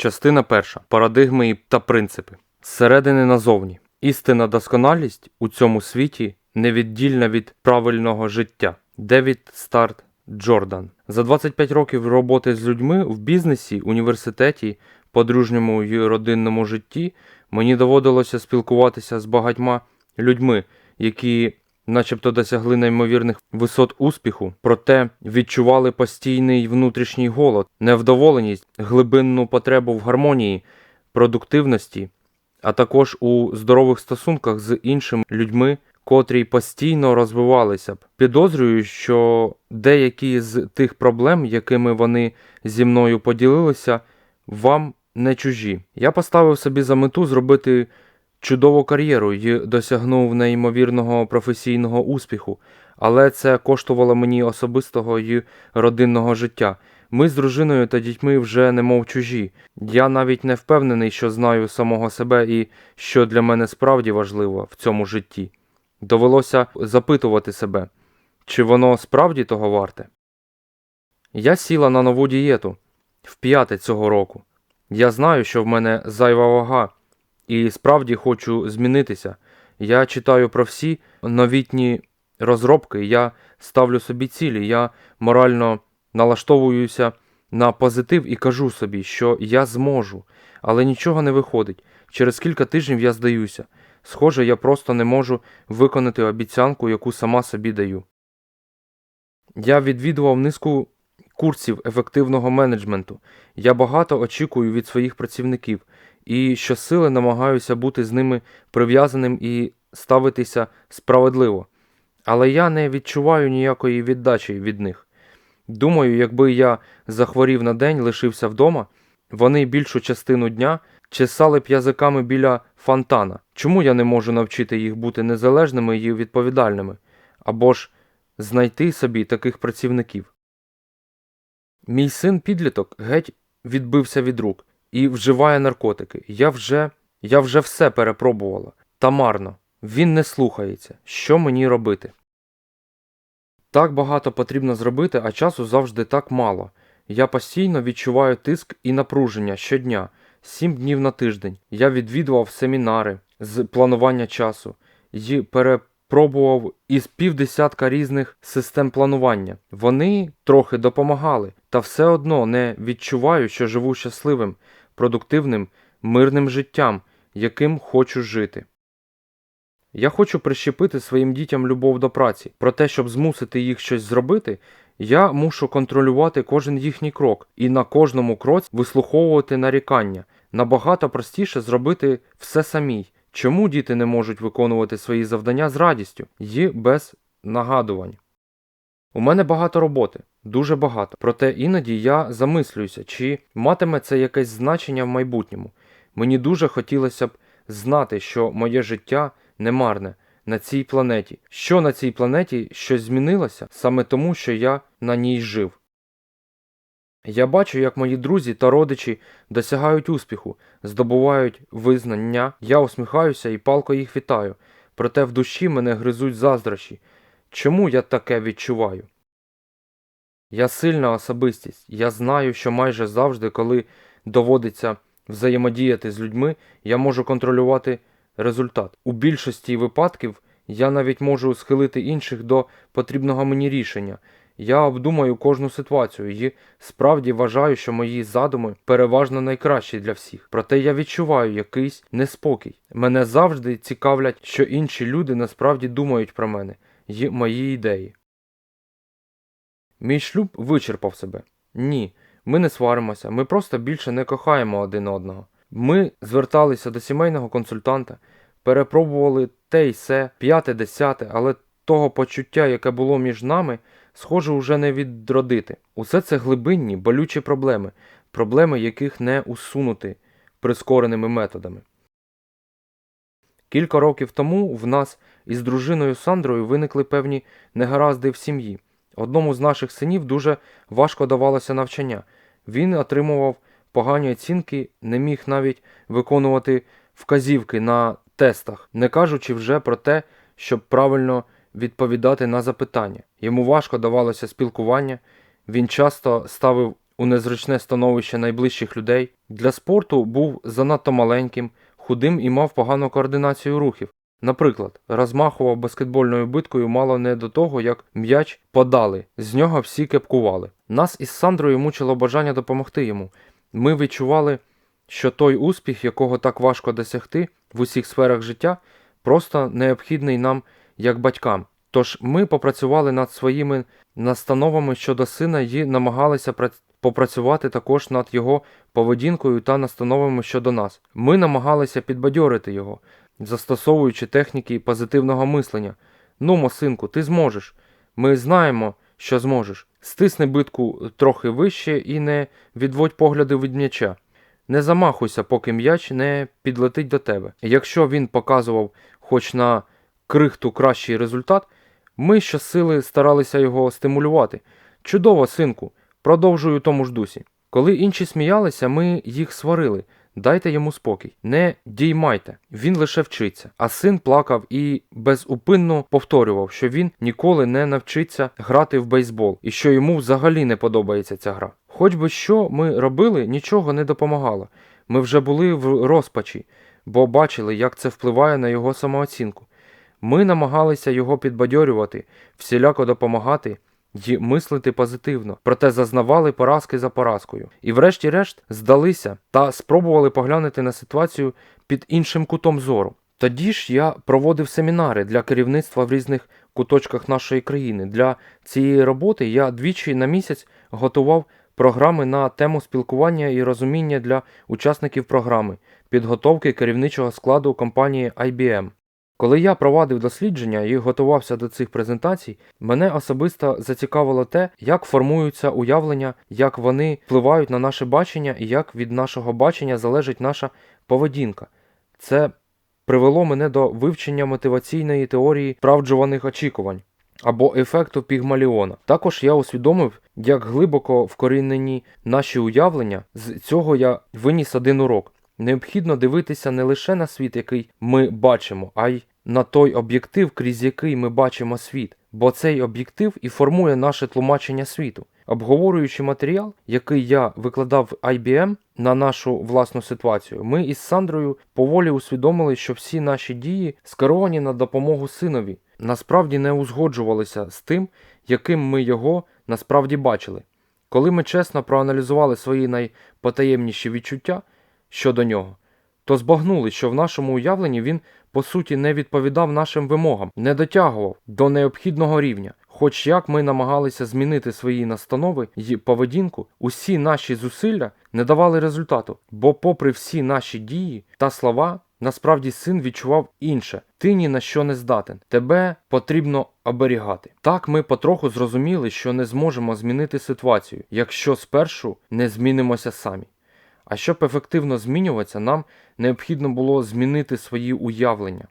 Частина перша. Парадигми та принципи. Зсередини назовні. Істинна досконалість у цьому світі невіддільна від правильного життя. Девід Старт Джордан. За 25 років роботи з людьми в бізнесі, університеті, подружньому і родинному житті мені доводилося спілкуватися з багатьма людьми, які начебто досягли неймовірних висот успіху, проте відчували постійний внутрішній голод, невдоволеність, глибинну потребу в гармонії, продуктивності, а також у здорових стосунках з іншими людьми, котрі постійно розвивалися б. Підозрюю, що деякі з тих проблем, якими вони зі мною поділилися, вам не чужі. Я поставив собі за мету зробити чудову кар'єру і досягнув неймовірного професійного успіху, але це коштувало мені особистого і родинного життя. Ми з дружиною та дітьми вже немов чужі. Я навіть не впевнений, що знаю самого себе і що для мене справді важливо в цьому житті. Довелося запитувати себе, чи воно справді того варте. Я сіла на нову дієту вп'яте цього року. Я знаю, що в мене зайва вага, і справді хочу змінитися. Я читаю про всі новітні розробки, я ставлю собі цілі, я морально налаштовуюся на позитив і кажу собі, що я зможу, але нічого не виходить. Через кілька тижнів я здаюся. Схоже, я просто не можу виконати обіцянку, яку сама собі даю. Я відвідував низку курсів ефективного менеджменту. Я багато очікую від своїх працівників і щосили намагаюся бути з ними прив'язаним і ставитися справедливо. Але я не відчуваю ніякої віддачі від них. Думаю, якби я захворів на день, лишився вдома, вони більшу частину дня чесали б язиками біля фонтана. Чому я не можу навчити їх бути незалежними і відповідальними? Або ж знайти собі таких працівників? Мій син підліток геть відбився від рук і вживає наркотики. Я вже, я вже все перепробувала. Та марно. Він не слухається. Що мені робити? Так багато потрібно зробити, а часу завжди так мало. Я постійно відчуваю тиск і напруження щодня, сім днів на тиждень. Я відвідував семінари з планування часу і перепробував із півдесятка різних систем планування. Вони трохи допомагали, та все одно не відчуваю, що живу щасливим, продуктивним, мирним життям, яким хочу жити. Я хочу прищепити своїм дітям любов до праці. Проте, щоб змусити їх щось зробити, я мушу контролювати кожен їхній крок і на кожному кроці вислуховувати нарікання. Набагато простіше зробити все самій. Чому діти не можуть виконувати свої завдання з радістю і без нагадувань? У мене багато роботи, дуже багато. Проте іноді я замислююся, чи матиме це якесь значення в майбутньому. Мені дуже хотілося б знати, що моє життя не марне на цій планеті. Що на цій планеті щось змінилося саме тому, що я на ній жив. Я бачу, як мої друзі та родичі досягають успіху, здобувають визнання, я усміхаюся і палко їх вітаю, проте в душі мене гризуть заздрощі. Чому я таке відчуваю? Я сильна особистість. Я знаю, що майже завжди, коли доводиться взаємодіяти з людьми, я можу контролювати результат. У більшості випадків я навіть можу схилити інших до потрібного мені рішення. Я обдумаю кожну ситуацію і справді вважаю, що мої задуми переважно найкращі для всіх. Проте я відчуваю якийсь неспокій. Мене завжди цікавлять, що інші люди насправді думають про мене і мої ідеї. Мій шлюб вичерпав себе. Ні, ми не сваримося, ми просто більше не кохаємо один одного. Ми зверталися до сімейного консультанта, перепробували те й се, п'яте, десяте, але того почуття, яке було між нами, схоже, уже не відродити. Усе це глибинні, болючі проблеми, проблеми, яких не усунути прискореними методами. Кілька років тому в нас із дружиною Сандрою виникли певні негаразди в сім'ї. Одному з наших синів дуже важко давалося навчання. Він отримував погані оцінки, не міг навіть виконувати вказівки на тестах, не кажучи вже про те, щоб правильно відповідати на запитання. Йому важко давалося спілкування, він часто ставив у незручне становище найближчих людей. Для спорту був занадто маленьким, худим і мав погану координацію рухів. Наприклад, розмахував баскетбольною биткою мало не до того, як м'яч подали, з нього всі кепкували. Нас із Сандрою мучило бажання допомогти йому. Ми відчували, що той успіх, якого так важко досягти в усіх сферах життя, просто необхідний нам як батькам. Тож ми попрацювали над своїми настановами щодо сина і намагалися попрацювати також над його поведінкою та настановами щодо нас. Ми намагалися підбадьорити його, застосовуючи техніки позитивного мислення. Ну, мосинку, ти зможеш. Ми знаємо, що зможеш. Стисни битку трохи вище і не відводь погляди від м'яча. Не замахуйся, поки м'яч не підлетить до тебе. Якщо він показував хоч на крихту кращий результат, ми щосили старалися його стимулювати. Чудово, синку, продовжуй у тому ж дусі. Коли інші сміялися, ми їх сварили. Дайте йому спокій, не діймайте, він лише вчиться. А син плакав і безупинно повторював, що він ніколи не навчиться грати в бейсбол і що йому взагалі не подобається ця гра. Хоч би що ми робили, нічого не допомагало. Ми вже були в розпачі, бо бачили, як це впливає на його самооцінку. Ми намагалися його підбадьорювати, всіляко допомагати й мислити позитивно, проте зазнавали поразки за поразкою. І врешті-решт здалися та спробували поглянути на ситуацію під іншим кутом зору. Тоді ж я проводив семінари для керівництва в різних куточках нашої країни. Для цієї роботи я двічі на місяць готував програми на тему спілкування і розуміння для учасників програми, підготовки керівничого складу компанії IBM. Коли я провадив дослідження і готувався до цих презентацій, мене особисто зацікавило те, як формуються уявлення, як вони впливають на наше бачення і як від нашого бачення залежить наша поведінка. Це привело мене до вивчення мотиваційної теорії справджуваних очікувань або ефекту Пігмаліона. Також я усвідомив, як глибоко вкорінені наші уявлення. З цього я виніс один урок. Необхідно дивитися не лише на світ, який ми бачимо, а й на той об'єктив, крізь який ми бачимо світ, бо цей об'єктив і формує наше тлумачення світу. Обговорюючи матеріал, який я викладав в IBM на нашу власну ситуацію, ми із Сандрою поволі усвідомили, що всі наші дії скеровані на допомогу синові, насправді не узгоджувалися з тим, яким ми його насправді бачили. Коли ми чесно проаналізували свої найпотаємніші відчуття щодо нього, то збагнули, що в нашому уявленні він по суті не відповідав нашим вимогам, не дотягував до необхідного рівня. Хоч як ми намагалися змінити свої настанови і поведінку, усі наші зусилля не давали результату, бо, попри всі наші дії та слова, насправді син відчував інше: ти ні на що не здатен, тебе потрібно оберігати. Так ми потроху зрозуміли, що не зможемо змінити ситуацію, якщо спершу не змінимося самі. А щоб ефективно змінюватися, нам необхідно було змінити свої уявлення.